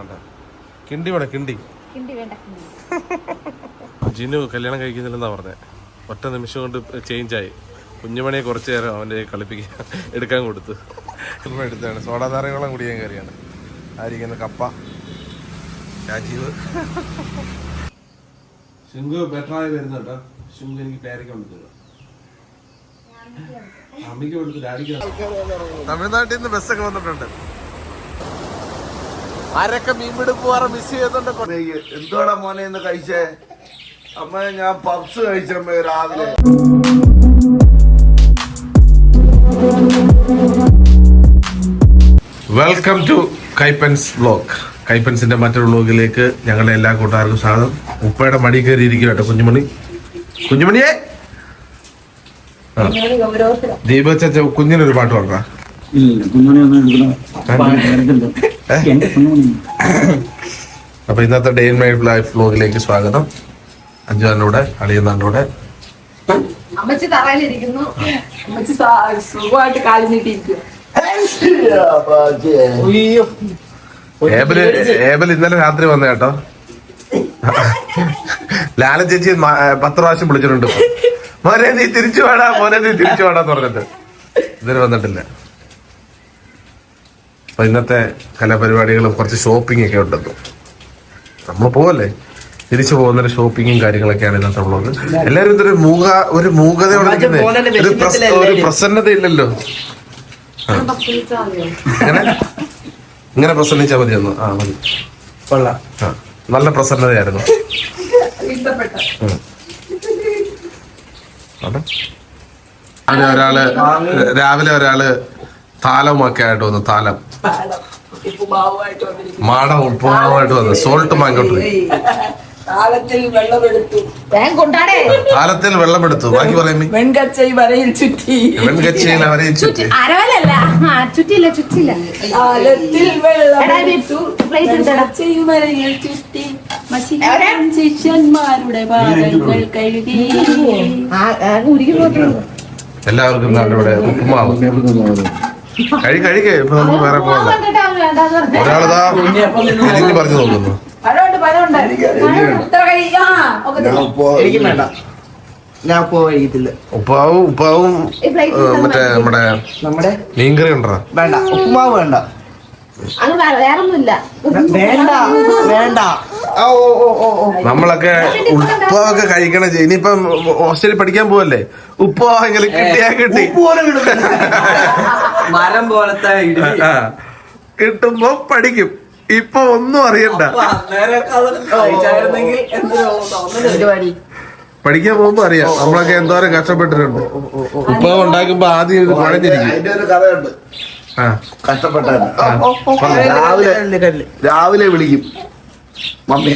അതെ. കിണ്ടി വേണം? കിണ്ടി. കിണ്ടി വേണ്ട ജിനു കല്യാണം കഴിക്കുന്നില്ലെന്നാ പറഞ്ഞേ. ഒറ്റ നിമിഷം കൊണ്ട് ചേഞ്ചായി ആയി. കുഞ്ഞുമണിയെ കുറച്ച് നേരം അവന്റെ കളിപ്പിക്കാൻ എടുക്കാൻ കൊടുത്തു. എടുത്താണ്. സോഡാധാരയോളം കുടിയാൻ കയറിയാണ്. ആയിരിക്കുന്ന കപ്പ. രാജീവ്. ശുങ്കു ബെറ്ററായി വരുന്ന കേട്ടോ. ശുങ്കു എനിക്ക് പേരയ്ക്ക് കൊടുത്തു അമ്മയ്ക്ക് കൊടുത്തു ഡാഡിക്ക് തമിഴ്നാട്ടിൽ നിന്ന് ബസ്സൊക്കെ വന്നിട്ടുണ്ട്. ആരൊക്കെ മീൻ പിടിപ്പുവാറ മിസ് ചെയ്യുന്നുണ്ട്? എന്തുവാടാ മോനെ ഇന്ന് കഴിച്ചേ? അമ്മ ഞാൻ പപ്സ് കഴിച്ചമ്മ രാവിലെ. വെൽക്കം ടു കൈപ്പൻസ് ബ്ലോഗ് കൈപ്പൻസിന്റെ മറ്റൊരു ബ്ലോഗിലേക്ക് ഞങ്ങളുടെ എല്ലാ കൂട്ടുകാർക്കും സ്വാഗതം. ഉപ്പയുടെ മടി കയറി ഇരിക്കും കേട്ടോ കുഞ്ഞുമണി. കുഞ്ഞുമണിയെ. ദീപ ചച്ച കുഞ്ഞിനൊരു പാട്ട് പാടാ. ഇല്ല കുഞ്ഞുമണി. എന്റെ അപ്പൊ ഇന്നത്തെ ഡേ ഇൻ മൈ ലൈഫ് വ്ലോഗിലേക്ക് സ്വാഗതം. അഞ്ചാറിലൂടെ അളിയന്നാണ്ടിലൂടെ അമ്മച്ചി തറയിലിരിക്കുന്നു. അമ്മച്ചി സുഖമായിട്ട് കാലി ഏബൽ ഏബൽ ഇന്നലെ രാത്രി വന്ന കേട്ടോ. ലാല ചേച്ചി പത്ത് പ്രാവശ്യം വിളിച്ചിട്ടുണ്ട്. മോനെ നീ തിരിച്ചു വേടാ മോനെ നീ തിരിച്ചു വേടാന്ന് പറഞ്ഞിട്ട്. ഇതുവരെ വന്നിട്ടില്ല. അപ്പൊ ഇന്നത്തെ കലാപരിപാടികളും കുറച്ച് ഷോപ്പിംഗ് ഒക്കെ ഉണ്ടെന്നു നമ്മൾ പോവല്ലേ? തിരിച്ചു പോകുന്ന ഷോപ്പിങ്ങും കാര്യങ്ങളൊക്കെയാണ് ഇന്നത്തെ ഉള്ളത് എല്ലാവരും ഇതൊരു മൂക ഒരു മൂകതയോടെ. ഒരു പ്രസ- ഒരു പ്രസന്നത ഇല്ലല്ലോ ഇങ്ങനെ പ്രസന്നിച്ചാ ഒന്ന് ആ മതി. കൊള്ളാം. ആ നല്ല പ്രസന്നതയായിരുന്നു. അതെ ഒരാൾ രാവിലെ ഒരാൾ താലമൊക്കെ ആയിട്ട് വന്നു താലം. മാട ഉപ്പുമാവുമായിട്ട് വന്നു സോൾട്ട് മാങ്കോട്ട് താലത്തിൽ വെള്ളമെടുത്തു. ബാക്കി പറയുമ്പോ വെൺകച്ചൈ വരയിൽ ചുറ്റി. വെൺകച്ചിയിൽ അരവലല്ല. ചുറ്റില്ല വെള്ളമെടുത്തു. വരയിൽ ചുറ്റി. ശിഷ്യന്മാരുടെ പാദങ്ങൾ കഴുകി. എല്ലാവർക്കും നമ്മുടെ ഉപ്പുമാവ്. കഴി കഴിക്കേ ഇപ്പൊ നമുക്ക് വേറെ പോകണ്ട ഒരാളിതാ തിരിഞ്ഞു പറഞ്ഞു നോക്കുന്നു ഉപ്പാവും ഉപ്പാവും മറ്റേ നമ്മുടെ നമ്മുടെ മീൻകറി ഉണ്ടോ? വേണ്ട ഉപ്പുമാവ് വേണ്ട. വേണ്ട വേണ്ട. നമ്മളൊക്കെ ഉപ്പാവൊക്കെ കഴിക്കണ ചെയ്യ- ഇനിയിപ്പം ഹോസ്റ്റലിൽ പഠിക്കാൻ പോവല്ലേ? ഉപ്പാവെങ്കിലും കിട്ടിയാ കിട്ടി? മരം പോലത്തെ കിട്ടുമ്പോ പഠിക്കും. ഇപ്പൊ ഒന്നും അറിയണ്ട. പഠിക്കാൻ പോകുമ്പോ അറിയാം. നമ്മളൊക്കെ എന്തോരം കഷ്ടപ്പെട്ടിട്ടുണ്ട്. ഉപ്പാവ് ഉണ്ടാക്കുമ്പോ ആദ്യം ഇത് കുഴഞ്ഞിരിക്കും. കഷ്ടപ്പെട്ടാണ്. രാവിലെ രാവിലെ വിളിക്കും. മമ്മി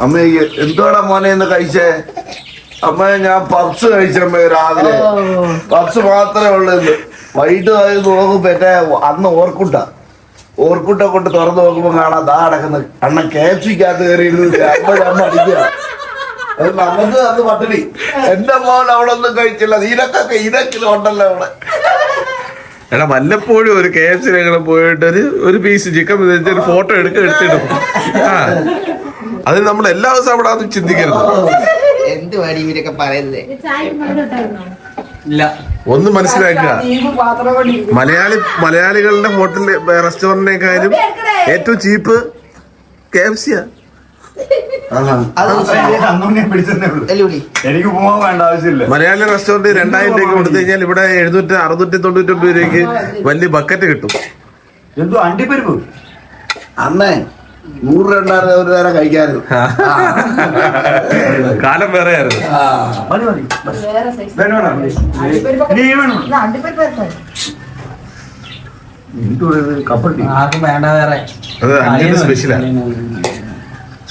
മമ്മി എന്തോടാ മോനെ ഇന്ന് കഴിച്ചേ? അമ്മ ഞാൻ പപ്സ് കഴിച്ചമ്മ രാവിലെ. പപ്സ് മാത്രമേ ഉള്ളൂ ഇന്ന്. വൈകിട്ട് ആയി നോക്കും പറ്റേ അന്ന് ഓർക്കുട്ട. ഓർക്കുട്ട കൊണ്ട് തുറന്നു നോക്കുമ്പോ കാണാം ദാ അടക്കുന്ന അണ്ണ കേസിക്കകത്ത് കയറിയിരുന്നില്ല. അമ്മ ഞാൻ അടിക്കുക. അത് നമുക്ക് അത് പട്ടിണി. എന്റെ മോൻ അവിടെ ഒന്നും കഴിച്ചില്ല. ഇതൊക്കെ ഇതൊക്കെ ഉണ്ടല്ലോ അവിടെ. എടാ വല്ലപ്പോഴും ഒരു കെ എഫ് സിയിലെങ്ങനെ പോയിട്ട് ഒരു ഒരു പീസ് ചിക്കൻ ഒരു ഫോട്ടോ എടുക്ക എടുത്തിടും. ആ. അത് നമ്മൾ എല്ലാ ദിവസവും അവിടെ അത് ചിന്തിക്കരുത്. എന്ത് ഇവരൊക്കെ പറയുന്നേ? ഇല്ല. ഒന്ന് മനസ്സിലാക്കുക. മലയാളി മലയാളികളുടെ ഹോട്ടലിൽ റെസ്റ്റോറന്റിനേക്കാളും ഏറ്റവും ചീപ്പ് കെ എഫ് സിയാ വെല്ലുവിളി എനിക്ക് പോകാൻ വേണ്ട ആവശ്യമില്ല. മലയാളി റെസ്റ്റോറന്റ് രണ്ടായിരം രൂപ കൊടുത്തു കഴിഞ്ഞാൽ ഇവിടെ എഴുന്നൂറ്റി അറുന്നൂറ്റി തൊണ്ണൂറ്റൊമ്പത് രൂപയ്ക്ക് വലിയ ബക്കറ്റ് കിട്ടും. എന്തോ അണ്ടിപ്പരിപ്പ്? അന്നേ നൂറ് രണ്ടായിരം ഒരു നേരം കഴിക്കാറു കാലം വേറെ ആയിരുന്നു. മതി വേണോ. വേണോ? വേണോ ആർക്കും വേണ്ട വേറെ. അത് അഞ്ചിന്റെ സ്പെഷ്യലാ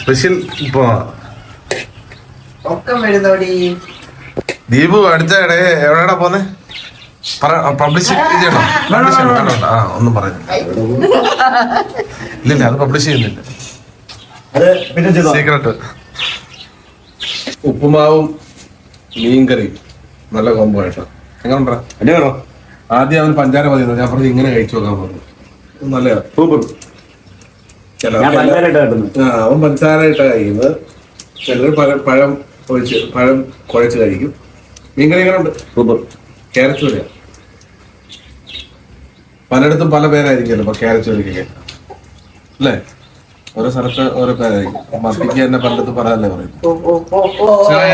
സ്പെഷ്യൽ ഇപ്പോ ഒക്കെ വരുന്നോടി. ദീപു അടുത്തടെ എവിടെയാടാ പോന്നെ? പബ്ലിഷ് ചെയ്യണോ? പബ്ലിഷ് ചെയ്യണോ? ആ ഒന്നും പറഞ്ഞു ഇല്ലില്ല അത് പബ്ലിഷ് ചെയ്യുന്നില്ല. സീക്രട്ട് ഉപ്പുമാവും മീൻകറിയും. നല്ല കോമ്പോ ആയിട്ടാ. എങ്ങനെ ഉണ്ടാ? അല്ലേ ആദ്യം അവൻ പഞ്ചാര മതി ഞാൻ പറഞ്ഞു ഇങ്ങനെ കഴിച്ചു നോക്കാൻ പറഞ്ഞു. നല്ല സൂപ്പർ ഞാൻ പഞ്ചാര ഇട്ടായിരുന്നു ആ അവൻ പഞ്ചസാര ഇട്ട കഴിക്കുന്നത് ചിലർ പഴം പഴം ഒഴിച്ച് പഴം കുഴച്ച് കഴിക്കും. മീൻകറികളുണ്ട്. എങ്ങനെ ഉണ്ട് സൂപ്പർ ക്യാരറ്റ് ചൂര പലയിടത്തും പല പേരായിരിക്കുമല്ലോ ഇപ്പൊ ക്യാരറ്റ് ചൂരക്കൊക്കെ അല്ലേ? ഓരോ സ്ഥലത്ത് ഓരോ പേരായിരിക്കും. മത്തിക്ക് തന്നെ പലയിടത്തും പറയാനല്ലേ പറയും ചായ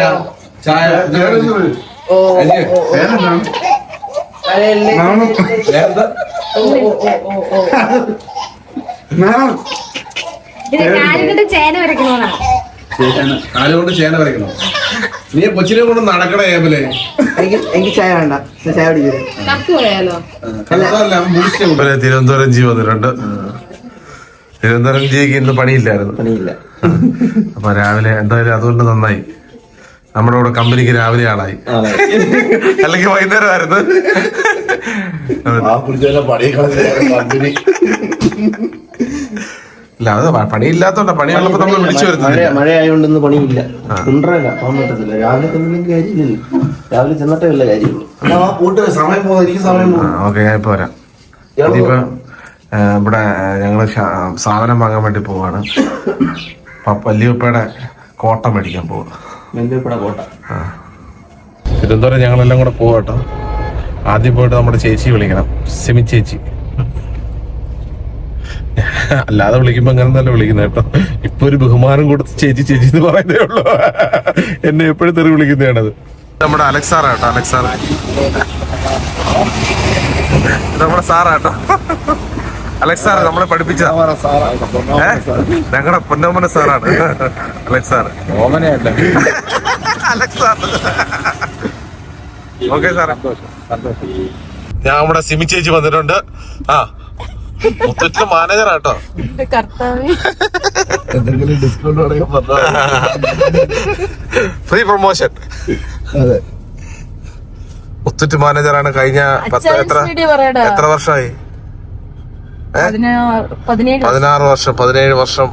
ചായ. അരിയെ. ഇത് കാലിന്റെ ചേന വരയ്ക്കണോന്നാ. കാലുകൊണ്ട് ചേന വരയ്ക്കണോ? നീ കൊച്ചിനെ കൊണ്ട് നടക്കണേ ഏബിലെ. എനിക്ക് എനിക്ക് ചായ വേണ്ട. ചായ പോയാലോ? തിരുവനന്തപുരം ജി വന്നിട്ടുണ്ട് തിരുവനന്തപുരം ജിക്ക് ഇന്ന് പണിയില്ലായിരുന്നു. പണിയില്ല. അപ്പൊ രാവിലെ എന്തായാലും അതുകൊണ്ട് നന്നായി. നമ്മുടെ കൂടെ കമ്പനിക്ക് രാവിലെ ആളായി. അല്ലെങ്കിൽ വൈകുന്നേരമായിരുന്നു. പണി കമ്പനി. ഇല്ല അത് പ- പണിയില്ലാത്തോണ്ട പണിയുള്ളപ്പോ നമ്മൾ വിളിച്ചു വരുന്നത് മഴ ആയതുകൊണ്ടൊന്ന് പണിയില്ല. ഉണ്ടല്ല പോകാൻ പറ്റത്തില്ല. രാവിലെ ചെന്നില്ലെങ്കിൽ കാര്യമില്ലല്ലോ. രാവിലെ ചെന്നിട്ടേ ഉള്ള കാര്യമുള്ളൂ സമയം പോകും എനിക്ക് സമയം ഓക്കെ ഞാൻ ഇപ്പൊ വരാം. ഇതിപ്പോ ഇവിടെ ആ, ഞങ്ങൾ സാധനം വാങ്ങാൻ വേണ്ടി പോവാണ്. വല്യപ്പയുടെ കോട്ട മേടിക്കാൻ പോവാ. തിരുവനന്തപുരം ഞങ്ങളെല്ലാം കൂടെ പോവാട്ടോ. ആദ്യം പോയിട്ട് നമ്മുടെ ചേച്ചി വിളിക്കണം. സിമി ചേച്ചി. അല്ലാതെ വിളിക്കുമ്പോ അങ്ങനെ തന്നെ വിളിക്കുന്നത് കേട്ടോ. ഇപ്പൊ ഒരു ബഹുമാനം കൊടുത്ത് ചേച്ചി ചേച്ചി എന്ന് പറയുന്നേ ഉള്ളൂ. എന്നെ എപ്പോഴും തെറി വിളിക്കുന്നതാണത്. നമ്മുടെ അലക്സ് സാറാട്ടോ അലക്സ് അലക്സാർ നമ്മുടെ സാറാട്ടോ. അലക്സാർ നമ്മളെ പഠിപ്പിച്ച ഞങ്ങളുടെ പൊന്നോമന സാറാണ്. അലക്സാർ അലക്സാർ ഓക്കെ സാറേ. ഞാൻ നമ്മുടെ സിമി ചേച്ചി വന്നിട്ടുണ്ട്. ആ മുത്തറ്റിലെ മാനേജറാട്ടോ. എന്തെങ്കിലും ഡിസ്കൗണ്ട് ഫ്രീ പ്രൊമോഷൻ അതെ. മുത്തറ്റ് മാനേജറാണ് കഴിഞ്ഞ പത്ത് എത്ര എത്ര വർഷമായി? പതിനാറ് വർഷം പതിനേഴ് വർഷം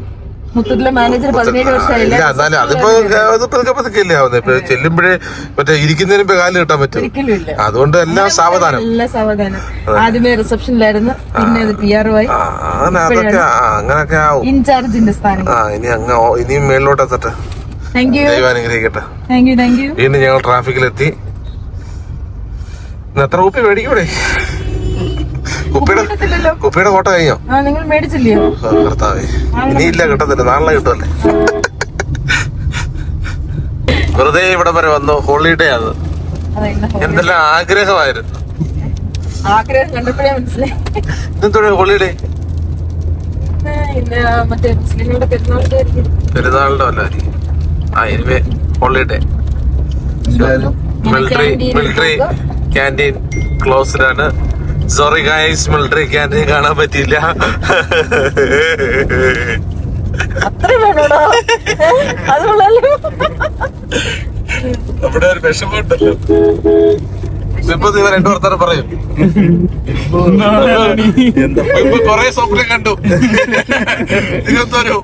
മുത്തൂരിലെ മാനേജർ പതിനേഴ് വർഷമായില്ല? ഇല്ല എന്നാലും അതിപ്പോ അത് പതുക്കെ പതുക്കെ അല്ലേ ആവുന്നത് ഇപ്പൊ ചെല്ലുമ്പോഴേ മറ്റേ ഇരിക്കുന്നതിന് ഇപ്പൊ കാൽ കിട്ടാൻ പറ്റും അതുകൊണ്ട് എല്ലാം സാവധാനം. സാവധാനം. ആദ്യമേ റിസപ്ഷനിലായിരുന്നു പിന്നെ അത് പി ആർ ആയി അതൊക്കെ അങ്ങനൊക്കെ ആവും. ഇൻചാർജിന്റെ സ്ഥാനം. ആ ഇനി അങ്ങ് ഇനിയും മേളിലോട്ട് എത്തട്ടെ. ദൈവം അനുഗ്രഹിക്കട്ടെ. വീണ്ടും ഞങ്ങൾ ട്രാഫിക്കിലെത്തി എത്ര കുപ്പി മേടിക്കൂടെ കുപ്പിയുടെ കുപ്പിയുടെ കോട്ട കഴിഞ്ഞോ നിങ്ങൾ മേടിച്ചില്ലയോ കർത്താവേ. ഇനിയില്ല കിട്ടത്തില്ല. നാളെ കിട്ടുമല്ലേ? വെറുതെ ഇവിടെ വരെ വന്നു. ഹോളിഡേ ആണ് എന്തെല്ലാം ആഗ്രഹമായിരുന്നു. ആഗ്രഹം കണ്ടപ്പോഴേ മനസ്സിലായി. ഹോളിഡേ? പെരുന്നാളിന്റെ വല്ല ആ anyway holiday. Military military canteen closed ആണ് സോറി ഗൈസ് മിലിറ്ററി ക്യാന്റീൻ കാണാൻ പറ്റിയില്ല. അവിടെ ഒരു വിഷമുണ്ടല്ലോ ഇപ്പൊ നീ രണ്ടു വർത്താനം പറയും. ഇപ്പൊ കൊറേ സ്വപ്നം കണ്ടു. ഇരുപത്തോരോ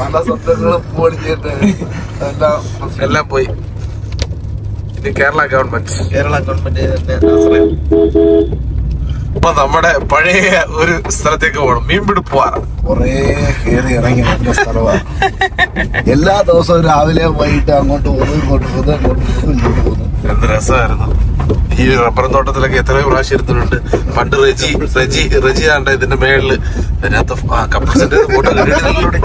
പല സ്വപ്നങ്ങളും എല്ലാം എല്ലാം പോയി. ഇനി കേരള ഗവൺമെന്റ്. കേരള ഗവൺമെന്റ് അപ്പൊ നമ്മുടെ പഴയ ഒരു സ്ഥലത്തേക്ക് പോകണം മീൻപിടിപ്പാറ കൊറേ കേറി ഇറങ്ങി സ്ഥലമാണ് എല്ലാ ദിവസവും രാവിലെ വൈകിട്ട് അങ്ങോട്ട് പോകുന്നു ഇങ്ങോട്ട് പോകുന്നു അങ്ങോട്ട് പോകുന്നു ഇങ്ങോട്ട് പോകുന്നു. എന്ത് രസമായിരുന്നു. ഈ റബ്ബർ തോട്ടത്തിലൊക്കെ എത്രയോ പ്രാവശ്യം ഇരുന്നിട്ടുണ്ട്. പണ്ട് റെജി റെജി റെജി ആണ്ട ഇതിന്റെ മേളിൽ. അതിനകത്ത് കപ്പസിന്റെ ഫോട്ടോ കണ്ടിട്ടില്ലൂടെ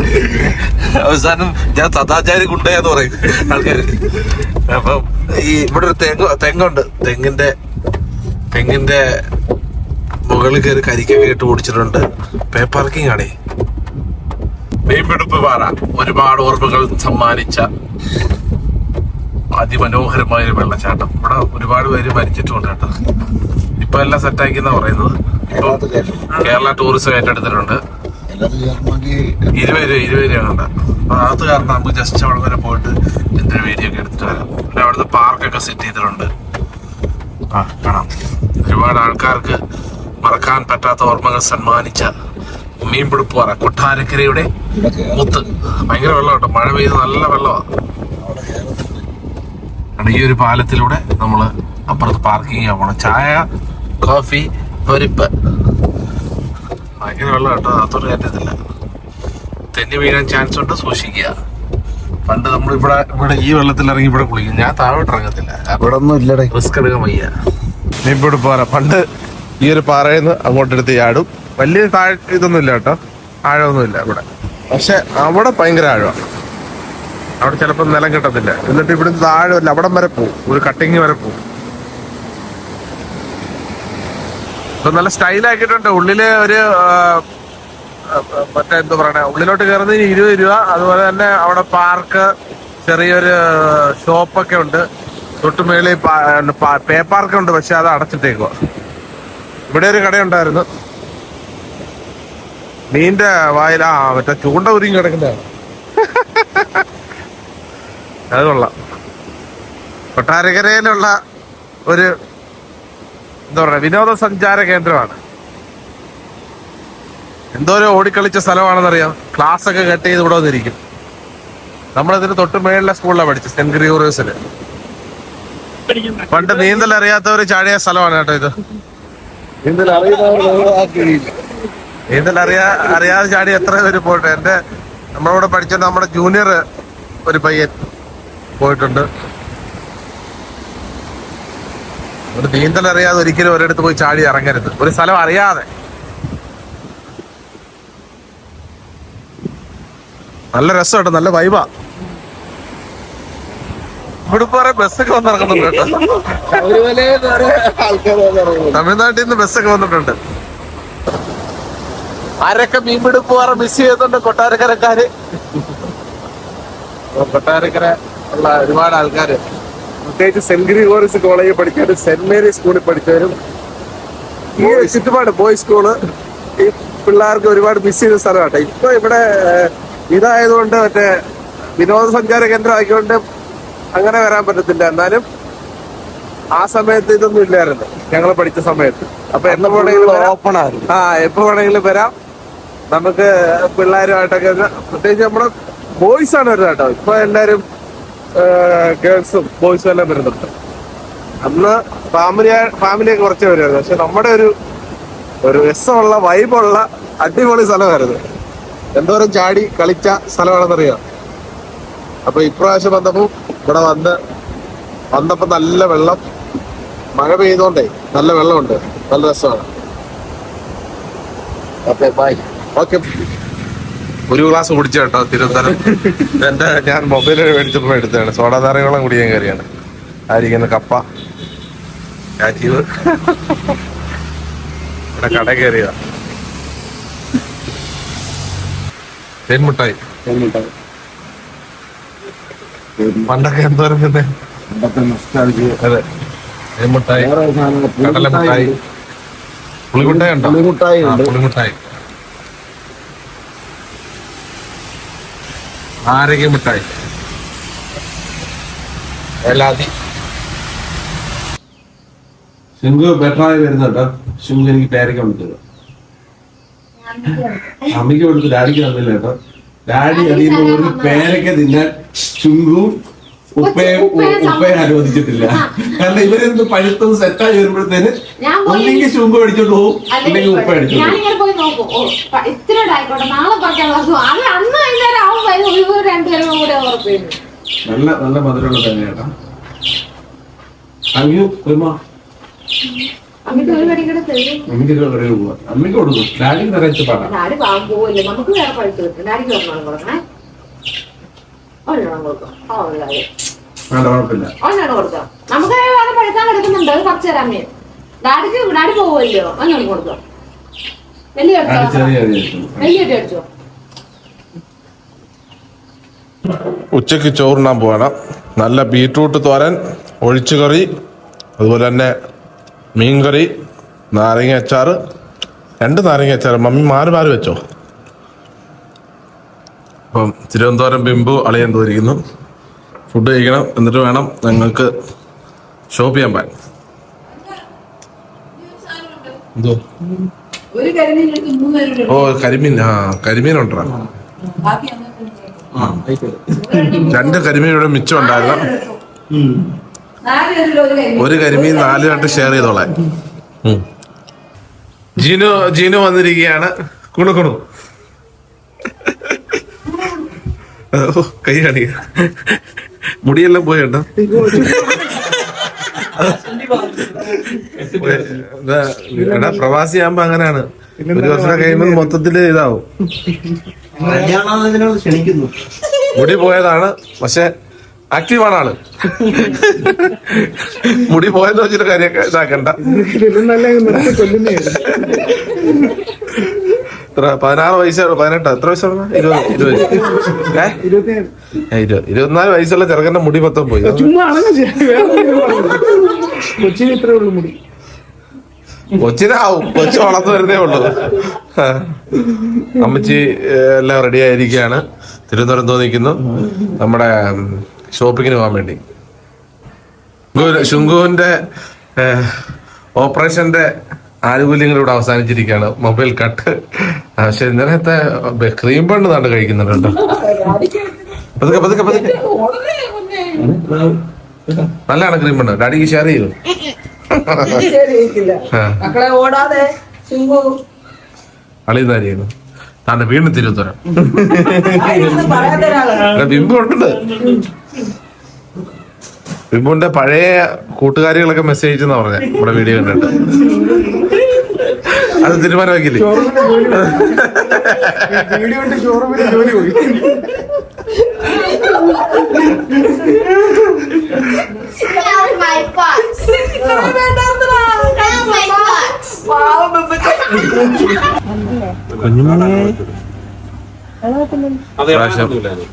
അവസാനം ഞാൻ സദാചാരി ഗുണ്ടയെന്ന് പറയും. ആൾക്കാർ അപ്പം ഈ ഇവിടെ ഒരു തെങ്ങ് തെങ്ങുണ്ട്. തെങ്ങിന്റെ തെങ്ങിന്റെ മുകളിൽ കയറി കരിക്കൊക്കെ ഇട്ട് ഓടിച്ചിട്ടുണ്ട് പേ പാർക്കിംഗ് ആണേ. മീൻപിടുപ്പ് പാറ. ഒരുപാട് ഓർമ്മകൾ സമ്മാനിച്ച അതിമനോഹരമായ ഒരു വെള്ളച്ചാട്ടം. ഇവിടെ ഒരുപാട് പേര് മരിച്ചിട്ടുണ്ട് കേട്ടോ. ഇപ്പൊ എല്ലാം സെറ്റാക്കി എന്നാ പറയുന്നത്. ഇപ്പൊ കേരള ടൂറിസം ഏറ്റെടുത്തിട്ടുണ്ട്. ഇരുപേര് ചേർന്നെങ്കിൽ ഇരുപത് രൂപ ഇരുപത് രൂപ കണ്ട. അപ്പൊ അത് കാരണം നമുക്ക് ജസ്റ്റ് അവിടെ വരെ പോയിട്ട് എന്തൊരു വീഡിയോ ഒക്കെ എടുത്തിട്ട് വരാം. പിന്നെ അവിടുത്തെ പാർക്കൊക്കെ സെറ്റ് ചെയ്തിട്ടുണ്ട്. ആ കാണാം. ഒരുപാട് ആൾക്കാർക്ക് മറക്കാൻ പറ്റാത്ത ഓർമ്മകൾ സമ്മാനിച്ച മീൻപിടുപ്പാറ കൊട്ടാരക്കരയുടെ മുത്ത്. ഭയങ്കര വെള്ളം കേട്ടോ മഴ പെയ്ത് നല്ല വെള്ളമാണ് ഈ ഒരു പാലത്തിലൂടെ നമ്മൾ അപ്പുറത്ത് പാർക്കിംഗ് പോണം. ചായ കോഫി പരിപ്പ്. ഭയങ്കര വെള്ളം കേട്ടോ അകത്തോട്ട് കയറ്റത്തില്ല. തെന്നി വീഴാൻ ചാൻസ് ഉണ്ട് സൂക്ഷിക്കുക. പണ്ട് നമ്മൾ ഇവിടെ ഇവിടെ ഈ വെള്ളത്തിൽ ഇറങ്ങി ഇവിടെ കുളിക്കും. ഞാൻ താഴോട്ട് ഇറങ്ങത്തില്ല. ഇവിടെ ഒന്നും ഇല്ലടേ. റിസ്ക് എടുക്കാൻ വയ്യ. നീ ഇവിടെ പോരാ. പണ്ട് ഈ ഒരു പാറയിൽ നിന്ന് അങ്ങോട്ട് എടുത്ത് ചാടും. വലിയ താഴ് ഇതൊന്നും ഇല്ല കേട്ടോ. ആഴമൊന്നുമില്ല ഇവിടെ. പക്ഷെ അവിടെ ഭയങ്കര ആഴമാണ്. അവിടെ ചിലപ്പോൾ നിലം കിട്ടത്തില്ല. എന്നിട്ട് ഇവിടുന്ന് താഴെ അവിടം വരെ പോവും. ഒരു കട്ടിങ് വരെ പോവും. ഇപ്പൊ നല്ല സ്റ്റൈലാക്കിയിട്ടുണ്ട് ഉള്ളിൽ ഒരു മറ്റേ എന്താ പറയണേ? ഉള്ളിലോട്ട് കയറുന്നതിന് ഇരുപത് രൂപ. അതുപോലെ തന്നെ അവിടെ പാർക്ക് ചെറിയൊരു ഷോപ്പൊക്കെ ഉണ്ട്. തൊട്ട് മേളിൽ പേ പാർക്ക് ഉണ്ട്. പക്ഷെ അത് അടച്ചിട്ടേക്കുക ഇവിടെ ഒരു കടയുണ്ടായിരുന്നു. മീന്റെ വായിലാ മറ്റേ ചൂണ്ട ഉരുങ്ങി കിടക്കുന്നതാണ്. അത് കൊള്ളാം. കൊട്ടാരക്കരയിലുള്ള ഒരു എന്താ പറയുക വിനോദസഞ്ചാര കേന്ദ്രമാണ്. എന്തോരം ഓടിക്കളിച്ച സ്ഥലമാണെന്നറിയാം. ക്ലാസ് ഒക്കെ കട്ട് ചെയ്ത് ഇവിടെ വന്നിരിക്കും. നമ്മളിതിന് തൊട്ട് മേളിലെ സ്കൂളിലാണ് പഠിച്ചത് സെന്റ് ഗ്രിഗോറിയസിൽ പണ്ട് നീന്തൽ അറിയാത്തവര് ചാടിയ സ്ഥലമാണ് കേട്ടോ ഇത്. നീന്തൽ അറിയാ അറിയാതെ ചാടി എത്ര പേര് പോയിട്ട് എന്റെ നമ്മളവിടെ പഠിച്ച നമ്മുടെ ജൂനിയർ ഒരു പയ്യൻ. പോയിട്ടുണ്ട്. ഒരു നീന്തൽ അറിയാതെ ഒരിക്കലും ഒരിടത്ത് പോയി ചാടി ഇറങ്ങരുത്. ഒരു സ്ഥലം അറിയാതെ. നല്ല രസമുണ്ട് നല്ല വൈബാ ഇവിടെ ബസ്സൊക്കെ വന്നിറങ്ങുന്നുണ്ട് കേട്ടോ. തമിഴ്നാട്ടിൽ നിന്ന് ബസ്സൊക്കെ വന്നിട്ടുണ്ട്. ആരൊക്കെ മീൻപിടിപ്പ് പറ മിസ് ചെയ്യുന്നുണ്ട്? കൊട്ടാരക്കരക്കാര്. കൊട്ടാരക്കര. ഉള്ള ഒരുപാട് ആൾക്കാർ പ്രത്യേകിച്ച് സെന്റ് ഗ്രിഗോറിയസ് കോളേജിൽ പഠിച്ചവരും സെന്റ് മേരി സ്കൂളിൽ പഠിച്ചവരും ഈ ചുറ്റുപാട് ബോയ്സ് സ്കൂൾ ഈ പിള്ളേർക്ക് ഒരുപാട് മിസ് ചെയ്ത സ്ഥലമാട്ടെ. ഇപ്പൊ ഇവിടെ ഇതായതുകൊണ്ട് മറ്റേ വിനോദസഞ്ചാര കേന്ദ്രം ആക്കിക്കൊണ്ട് അങ്ങനെ വരാൻ പറ്റത്തില്ല. എന്നാലും ആ സമയത്ത് ഇതൊന്നും ഇല്ലായിരുന്നു. ഞങ്ങൾ പഠിച്ച സമയത്ത്. അപ്പൊ എന്ന വേണമെങ്കിലും ഓപ്പൺ ആയിരുന്നു. ആ എപ്പോ വേണമെങ്കിലും വരാം. നമുക്ക് പിള്ളേരുമായിട്ടൊക്കെ പ്രത്യേകിച്ച് നമ്മുടെ ബോയ്സ് ആണ് വരുന്നത് കേട്ടോ ഇപ്പൊ എല്ലാരും ഗേൾസും ബോയ്സും എല്ലാം വരുന്നുണ്ട്. അന്ന് ഫാമിലി ഫാമിലിയൊക്കെ കുറച്ച് വരുമായിരുന്നു പക്ഷെ നമ്മുടെ ഒരു ഒരു രസമുള്ള വൈബുള്ള അടിപൊളി സ്ഥലമായിരുന്നു. എന്തോരം ചാടി കളിച്ച സ്ഥലമാണെന്നറിയാം? അപ്പൊ ഇപ്രാവശ്യം വന്നപ്പോ ഇവിടെ വന്ന് വന്നപ്പോ നല്ല വെള്ളം മഴ പെയ്തോണ്ടേ നല്ല വെള്ളമുണ്ട്. നല്ല രസമാണ്. ഓക്കെ ബൈ ഓക്കെ ഒരു ഗ്ലാസ് കുടിച്ചു കേട്ടോ തിരുവനന്തപുരം. എന്റെ ഞാൻ മൊബൈലിൽ മേടിച്ചപ്പോ എടുത്തതാണ്. സോഡാ നാരങ്ങളും കുടിയാൻ കയറിയാണ് ആയിരിക്കുന്ന കപ്പ. രാജീവ് ഇവിടെ കട കയറിയതാ തേൻമുട്ടായി. പണ്ടൊക്കെ എന്തോരം തിന്നെ അതെ. തേൻമുട്ടായി. കടലമുട്ടായി. പുളിമുട്ടായി ഉണ്ടോ. പുളിമുട്ടായി. ആ, ഉണ്ട് പുളിമുട്ടായി നാരങ്ങ മിഠായി? എല്ലാതി. ശിങ്കു ബെറ്ററായി വരുന്ന കേട്ടോ. ശിങ്കു എനിക്ക് പേരയ്ക്ക കൊടുത്തത് അമ്മയ്ക്ക് കൊടുത്ത് ഡാഡിക്ക് തന്നില്ല കേട്ടോ. ഡാഡി അതിൽ നിന്ന് ഒരു പേരയ്ക്ക തിന്നാൻ ചുങ്കും ഉപ്പയും ഉപ്പയും അനുവദിച്ചിട്ടില്ല. കാരണം ഇവരെന്ത് പഴുത്തത് സെറ്റായി വരുമ്പോഴത്തേന് ഒന്നെങ്കിൽ ചുങ്ക് അടിച്ചോണ്ട് പോകും അല്ലെങ്കിൽ ഉപ്പ അടിച്ചോണ്ട് ഞാനിങ്ങനെ പോയി നോക്കും. ആയിക്കോട്ടെ നാളെ അത് അന്ന് വൈകുന്നേരം ആവും വരും ഇവർ രണ്ടുപേരും കൂടെ ഉറപ്പിക്കുന്നു നല്ല നല്ല മധുരമുള്ള തന്നെ ചേട്ടാ അയ്യോ ഒരുമ അമ്മയ്ക്ക് ഒരു പടി കൂടെ തരും അമ്മയ്ക്ക് ഒരു കടയിൽ പോവാ. അമ്മയ്ക്ക് കൊടുക്കും. ഡാഡിക്ക് നിറച്ച് പാടാം ഡാഡി പോവില്ലേ? നമുക്ക് വേറെ പഴുത്ത് കിട്ടും ഡാഡിക്ക് കൊടുക്കണേ. ഒരെണ്ണം കൊടുക്കാം കാര്യം വേണ്ട കൊടുക്കാം നമുക്ക് വേറെ പഴുക്കാൻ കിടക്കുന്നുണ്ട്. അത് പറിച്ചു തരാൻ അമ്മയെ ഡാഡിക്ക് ഡാഡി പോവുമല്ലോ. ഒരെണ്ണം കൊടുക്കാം. വലിയ വലിയ അടി അടിച്ചോ? ഉച്ചയ്ക്ക് ചോറിനാൻ പോവാണ്. നല്ല ബീട്രൂട്ട് തോരൻ ഒഴിച്ചുകറി അതുപോലെ തന്നെ മീൻകറി നാരങ്ങ അച്ചാറ്. രണ്ട് നാരങ്ങ അച്ചാറ്. മമ്മി മാറി മാറി വെച്ചോ. അപ്പം തിരുവനന്തപുരം ബിംബു അളിയൻ തോരിക്കുന്നു ഫുഡ് കഴിക്കണം എന്നിട്ട് വേണം ഞങ്ങൾക്ക് ഷോപ്പ് ചെയ്യാൻ പാൻ എന്തോ? ഓ കരിമീൻ ആ കരിമീൻ ഉണ്ടോ? രണ്ട് കരിമീൻ ഇവിടെ മിച്ചം ഉണ്ടായിരുന്നു. ഒരു കരിമീൻ നാല് രണ്ട് ഷെയർ ചെയ്തോളാൻ. ജീനു ജീനു വന്നിരിക്കുകയാണ്. കുണു കുണു. ഓ, മുടിയെല്ലാം പോയണ്ടോ എടാ പ്രവാസി ആകുമ്പോ അങ്ങനെയാണ്. ഒരു വർഷം കഴിയുമ്പോൾ മൊത്തത്തിൽ ഇതാവും. മുടി പോയതാണ് പക്ഷെ ആക്റ്റീവാണ് ആൾ മുടി പോയെന്ന് വെച്ചിട്ട് കാര്യമൊക്കെ ഇതാക്കണ്ട. എത്ര? പതിനാറ് വയസ്സ് പതിനെട്ടോ. എത്ര വയസ്സാണ് ഇരുപത്. ഇരുപത് ഏ? ഏ, ഇരുപത് ഇരുപത്തിനാല് വയസ്സുള്ള ചെറുക്കന്റെ മുടി മൊത്തം പോയി. കൊച്ചിന് ഇത്രേ ഉള്ളൂ മുടി. കൊച്ചിനാവും കൊച്ചു വളർന്നു വരുന്നേ ഉള്ളൂ. അമ്മച്ചി എല്ലാം റെഡി ആയിരിക്കുകയാണ്. തിരുവനന്തപുരം തോന്നിക്കുന്നു. നമ്മുടെ ഷോപ്പിങ്ങിന് പോകാൻ വേണ്ടി. ശുങ്കു- ശുങ്കുവിന്റെ ഓപ്പറേഷന്റെ ആനുകൂല്യങ്ങൾ ഇവിടെ അവസാനിച്ചിരിക്കുകയാണ്. Mobile cut. പക്ഷെ ഇന്നലത്തെ ക്രീം ബണ്ണ് നാണ്ട് കഴിക്കുന്നുണ്ട് കേട്ടോ പതുക്കെ പതുക്കെ പതുക്കെ. നല്ലതാണ് ക്രീം ബണ്ണ്. ഡാഡിക്ക് ഷെയർ ചെയ്തു ശരിയില്ല താണ്ട് വീണ്ടും തിരുവനന്തപുരം. ആയിരുന്നു ബിംബുവിന്റെ പഴയ കൂട്ടുകാരികളൊക്കെ മെസ്സേജ് എന്നാ പറഞ്ഞ. നമ്മുടെ വീഡിയോ കണ്ടിട്ട്. അത് തീരുമാനമാക്കില്ലേ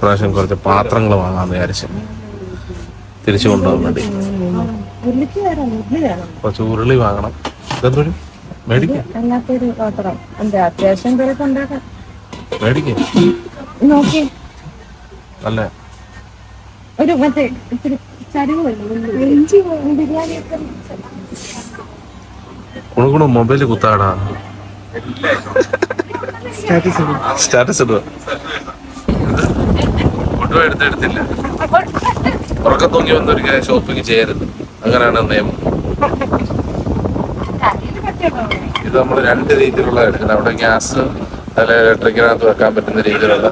പ്രാവശ്യം കുറച്ച് പാത്രങ്ങൾ വാങ്ങാന്ന് വിചാരിച്ചു. തിരിച്ചു കൊണ്ടുപോകാൻ വേണ്ടി. കുറച്ച് ഉരുളി വാങ്ങണം. ഇതെന്തൊരു? മേടിക്കാം. അത്യാവശ്യം മേടിക്കാം. ഒരു മറ്റേ കുണുകുണു മൊബൈൽ കുത്താടാ. സ്റ്റാറ്റസ് ഇടുക. ഫോട്ടോ എടുത്ത് എടുത്തില്ല. ഉറക്കം തൂങ്ങി വന്നൊരിക്കൽ ഷോപ്പിംഗ് ചെയ്യരുത് അങ്ങനെയാണ് നിയമം. ഇത് നമ്മൾ രണ്ട് രീതിയിലുള്ള എടുക്കുന്നത് അവിടെ ഗ്യാസ് അല്ലെ ഇലക്ട്രിക്കിനകത്ത് വെക്കാൻ പറ്റുന്ന രീതിയിലുള്ള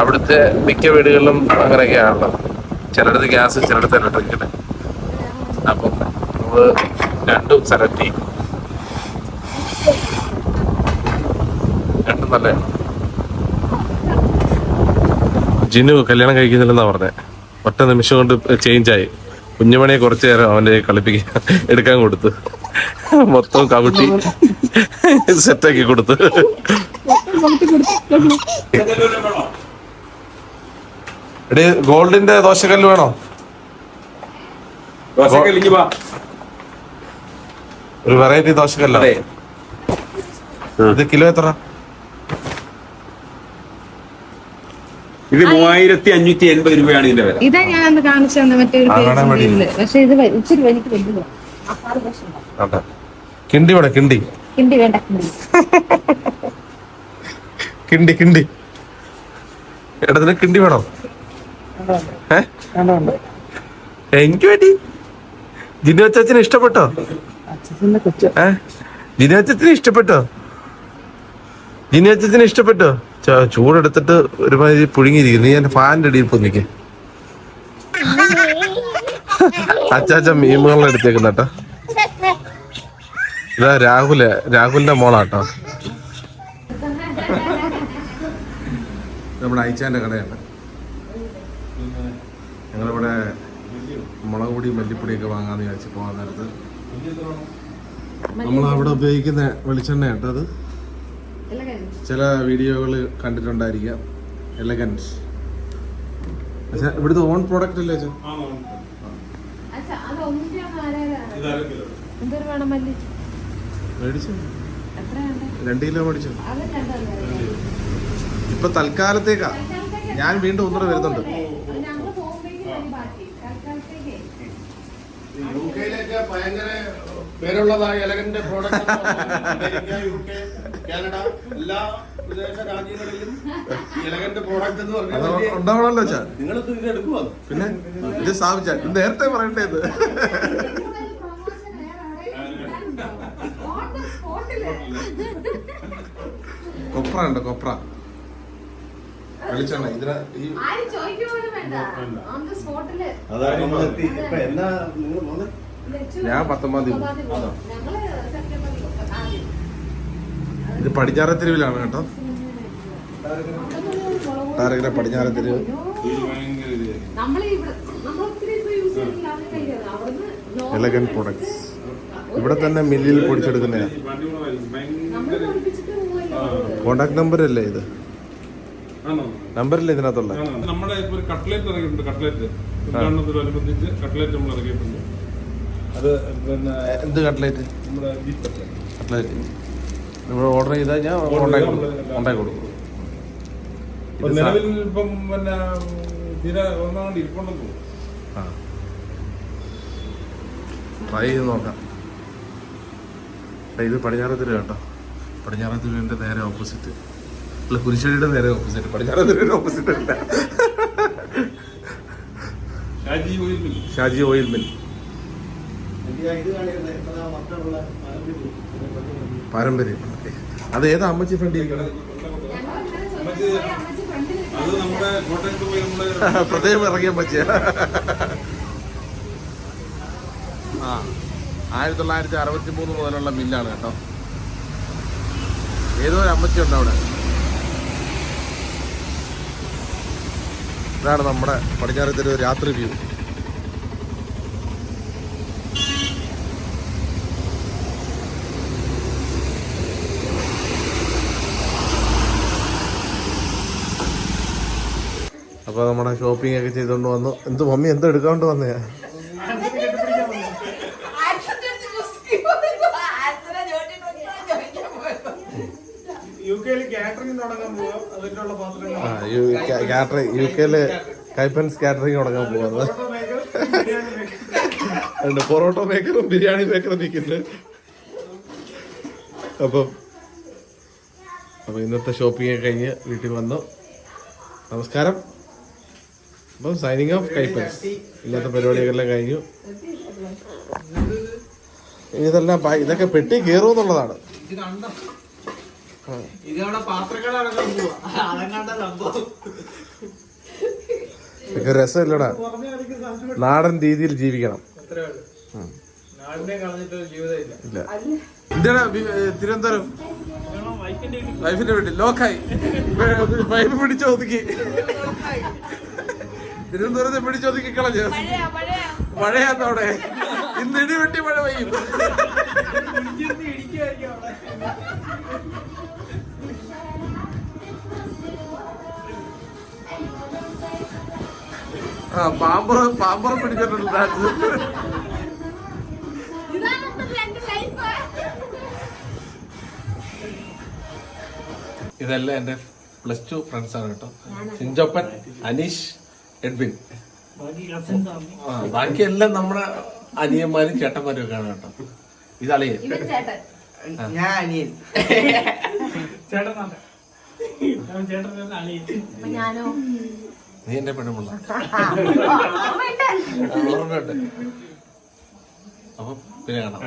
അവിടുത്തെ മിക്ക വീടുകളിലും അങ്ങനെയൊക്കെയാണല്ലോ. ചിലടത്ത് ഗ്യാസ് ചിലടത്ത് ഇലക്ട്രിക്കിന്. അപ്പം നമ്മൾ രണ്ടും സെലക്ട് ചെയ്യും. രണ്ടും നല്ലതാണ്. ജിനു കല്യാണം കഴിക്കുന്നില്ലെന്നാ പറഞ്ഞേ. ഒറ്റ നിമിഷം കൊണ്ട് ചേഞ്ച് ആയി. കുഞ്ഞുമണിയെ കുറച്ചു നേരം അവന്റെ കളിപ്പിക്കാൻ എടുക്കാൻ കൊടുത്തു. മൊത്തം കവിട്ടി സെറ്റാക്കി കൊടുത്തു. എടീ ഗോൾഡിന്റെ ദോശക്കല്ല് വേണോ? ഒരു വെറൈറ്റി ദോശക്കല്ല ഇത് കിലോ എത്ര ഇത് മൂവായിരത്തി അഞ്ഞൂറ്റി എൺപത് രൂപയാണ് ഇതിന്റെ വില. ഇതാ ഞാൻ അന്ന് കാണിച്ചു തന്നെ മറ്റൊരു. പക്ഷെ ഇത് വ- ഇച്ചിരി എനിക്ക് വലുതാണ് അതെ. കിണ്ടി വേണം കിണ്ടി. കിണ്ടി വേണ്ട കിണ്ടി. കിണ്ടി കിണ്ടി. എടത്തിന് കിണ്ടി വേണോ? ഏ? എനിക്ക് വേണ്ടി. ജിനു അച്ചാച്ചന് ഇഷ്ടപ്പെട്ടോ? ഏ? ജിനു ഇഷ്ടപ്പെട്ടോ? ജിനു അച്ചത്തിന് ഇഷ്ടപ്പെട്ടോ? ചൂടെടുത്തിട്ട് ഒരുമാതിരി പുഴുങ്ങിയിരിക്കുന്നു. നീ എന്റെ ഫാനിന്റെ അടിയിൽ പൊന്നിക്ക് അച്ചാച്ച മീമുകളെ എടുത്തേക്കുന്ന കേട്ടോ. ഇതാ രാഹുൽ രാഹുലിന്റെ മോളാട്ടോ. നമ്മുടെ അയച്ചാന്റെ കടയാണ് ഞങ്ങളിവിടെ മുളക് പൊടി മല്ലിപ്പൊടിയൊക്കെ വാങ്ങാന്ന് വിചാരിച്ചു പോകാൻ നേരത്ത്. നമ്മളവിടെ ഉപയോഗിക്കുന്ന വെളിച്ചെണ്ണ കേട്ടോ അത്. ചില വീഡിയോകൾ കണ്ടിട്ടുണ്ടായിരിക്കാം. എലഗൻസ് ഇവിടുത്തെ ഓൺ പ്രോഡക്റ്റ് അല്ലേ രണ്ട് കിലോ മേടിച്ചു? ഇപ്പൊ തൽക്കാലത്തേക്കാ. ഞാൻ വീണ്ടും ഒന്നുകൂടെ വരുന്നുണ്ട്. യുകെയിലൊക്കെ ഭയങ്കര പേരുള്ളതായ എലഗന്റെ പ്രോഡക്റ്റ് യു കെ കാനഡ എല്ലാ വിദേശ രാജ്യങ്ങളിലും ഇളകന്റെ പ്രോഡക്റ്റ് എന്ന് പറഞ്ഞാൽ ഉണ്ടാവണല്ലോ ചാ. നിങ്ങൾ ഇത് പിന്നെ ഇത് സ്ഥാപിച്ച നേരത്തെ പറയണ്ടേത് കൊപ്ര ഉണ്ട് കൊപ്ര. വെളിച്ചെണ്ണ ഇതിന് ഈ അതാണ് ഇപ്പൊ എന്നാ നിങ്ങൾ? ഞാൻ പത്തൊമ്പതാം തീയതി. പത്തൊമ്പതാം പടിഞ്ഞാറ തെരുവിലാണ്. ഇത് കേട്ടോ. താരകര പടിഞ്ഞാറ തെരുവ്. എലഗൻ പ്രൊഡക്ട്സ് ഇവിടെ തന്നെ മില്ലിൽ പൊടിച്ചെടുക്കുന്നതാണ് കോണ്ടാക്ട് നമ്പർ അല്ലേ ഇത്? നമ്പറില്ലേ ഇതിനകത്തുള്ള? നമ്മുടെ ഇപ്പൊ ഒരു കട്ട്ലറ്റ് ഇറങ്ങിയിട്ടുണ്ട് കട്ട്ലറ്റ് ഉദ്ഘാടനത്തോടനുബന്ധിച്ച് കട്ട്ലറ്റ് നമ്മൾ ഇറങ്ങിയിട്ടുണ്ട്. അത് പിന്നെ എന്ത് കട്ട്ലേറ്റ് നമ്മുടെ ബീഫ് കട്ട്ലറ്റ് കട്ട്ലേറ്റ് നമ്മൾ ഓർഡർ ചെയ്താൽ ഞാൻ ഉണ്ടാക്കി കൊടുക്കും. ഉണ്ടാക്കി കൊടുക്കും. ഇപ്പൊ ഇത് സാ- നിലവിൽ ഇപ്പം പിന്നെ തീരെ ഒന്നാണ്ട് ഇരിപ്പുണ്ടെന്ന് ആ. ട്രൈ ചെയ്ത് നോക്കാം. ഇത് പടിഞ്ഞാറത്തിൽ കേട്ടോ. പടിഞ്ഞാറത്തിന്റെ നേരെ ഓപ്പോസിറ്റ് അല്ല കുരിശടിയുടെ നേരെ ഓപ്പോസിറ്റ് പടിഞ്ഞാറത്തിന്റെ ഓപ്പോസിറ്റ് അല്ല. Shaji oil mill. Shaji oil mill. ഇത് കാണിക്കുന്നത് ഇപ്പൊ ആ മറ്റുള്ള പാരമ്പര്യം. അത് ഏതാ അമ്മച്ചി ഫ്രണ്ട് പ്രത്യേകം ഇറങ്ങിയ അമ്മച്ചിയ. ആ ആയിരത്തി തൊള്ളായിരത്തി അറുപത്തി മൂന്ന് മുതലുള്ള മില്ലാണ് കേട്ടോ. ഏതോ ഒരു അമ്മച്ചി ഉണ്ട് അവിടെ. ഇതാണ് നമ്മുടെ പടിഞ്ഞാറത്തൊരു രാത്രി വ്യൂ. അപ്പോൾ നമ്മുടെ ഷോപ്പിംഗ് ഒക്കെ ചെയ്തുകൊണ്ട് വന്നു. എന്ത് മമ്മി എന്തോ എടുക്കാണ്ട് വന്നേ? യു കെയിൽ കൈപ്പൻസ് കാറ്ററിംഗ് തുടങ്ങാൻ പോകുന്നത് ഉണ്ട് പൊറോട്ട മേക്കറും ബിരിയാണി മേക്കറും നിൽക്കുന്നു. അപ്പം അപ്പം ഇന്നത്തെ ഷോപ്പിംഗ് ഒക്കെ കഴിഞ്ഞ് വീട്ടിൽ വന്നു. നമസ്കാരം. അപ്പം സൈനിങ് ഓഫ് കൈപ്പൻസ് ഇന്നത്തെ പരിപാടികളെല്ലാം കഴിഞ്ഞു. ഇതെല്ലാം ഇതൊക്കെ പെട്ടി കയറും എന്നുള്ളതാണ്. ഇതൊക്കെ രസമില്ലടാ. നാടൻ രീതിയിൽ ജീവിക്കണം. തിരുവനന്തപുരം? വൈഫിന്റെ വീട്ടിൽ. ലോക്കായി വൈഫ് പിടിച്ചു ഒതുക്കി. തിരുവനന്തപുരത്തെ പിടിച്ചൊതുക്കി കളഞ്ഞു മഴയാത്തവിടെ ഇന്ന് ഇടിവെട്ടി മഴ പെയ്യും. ആ പാമ്പർ പാമ്പർ പിടിച്ചിട്ടുണ്ട് ഇതെല്ലാം എന്റെ പ്ലസ് ടു ഫ്രണ്ട്സ് ആണ് കേട്ടോ. സിഞ്ചപ്പൻ അനീഷ് എഡ്വിൻ. ബാക്കിയെല്ലാം ബാക്കി എല്ലാം നമ്മുടെ അനിയന്മാരും ചേട്ടന്മാരും ഒക്കെ ആണ് കേട്ടോ. ചേട്ടൻ. ഞാൻ അനിയൻ. ചേട്ടൻ ചേട്ടൻ അളിയൻ. അപ്പൊ ഞാനോ? നീ എന്റെ പെണ്ണുമുള്ള. ഓർമ്മയുണ്ട് അപ്പൊ പിന്നെ കാണാം.